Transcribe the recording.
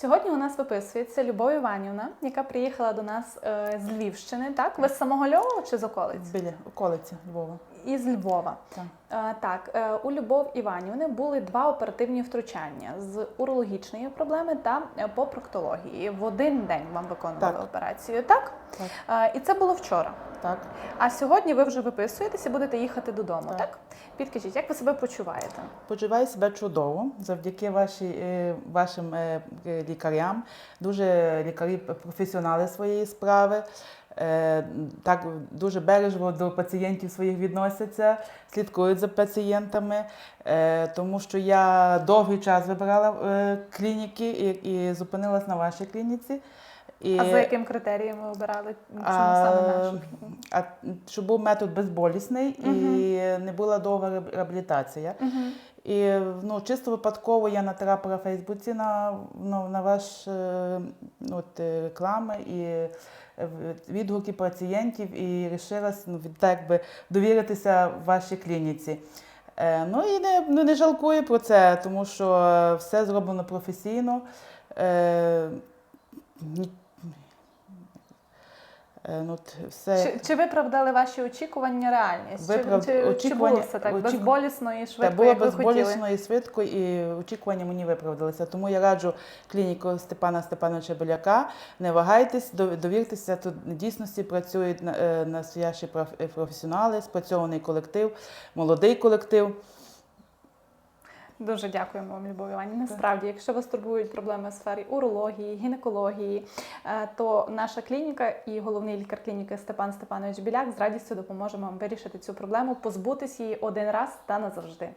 Сьогодні у нас виписується Любов Іванівна, яка приїхала до нас е, з Львівщини. Так, ви з самого Львова чи з околиць? Біля околиці Львова. Із Львова. Так. Е, так, е, у Любов Іванівни були два оперативні втручання з урологічної проблеми та е, по проктології. В один день вам виконували Так. операцію, так? Так. Е, і це було вчора. Так. А сьогодні ви вже виписуєтесь і будете їхати додому, так? Так. Підкажіть, як ви себе почуваєте? Почуваю себе чудово завдяки ваші, е, вашим е, лікарям. Дуже лікарі професіонали своєї справи. Е, Так дуже бережливо до пацієнтів своїх відносяться, слідкують за пацієнтами, Е, тому що я довгий час вибирала е, клініки і, зупинилась на вашій клініці. І, А за яким критерієм ви обирали? Чому А, саме нашу? а, щоб був метод безболісний і не була довга реабілітація. І ну, чисто випадково я натрапила в Фейсбуці на, ну, на ваш е, ну, от, е, реклами і е, відгуки пацієнтів і вирішила ну, так би довіритися вашій клініці. Е, ну і не, ну, не жалкую про це, тому що все зроблено професійно. Е, ну, от все, Чи, чи виправдали ваші очікування реальність? Виправ- Чи, чи, чи було все так очік- безболісно і Та швидко, було як ви безболісно і швидко, і очікування мені виправдалися. Тому я раджу клініку Степана Степановича Беляка. Не вагайтесь, довіртеся. Тут дійсності працюють на- е, настоящі проф- е, професіонали, спрацьований колектив, молодий колектив. Дуже дякуємо вам, Любов Іванівна. Насправді, якщо вас турбують проблеми в сфері урології, гінекології, е, то наша клініка і головний лікар клініки Степан Степанович Біляк з радістю допоможе вам вирішити цю проблему, позбутись її один раз та назавжди.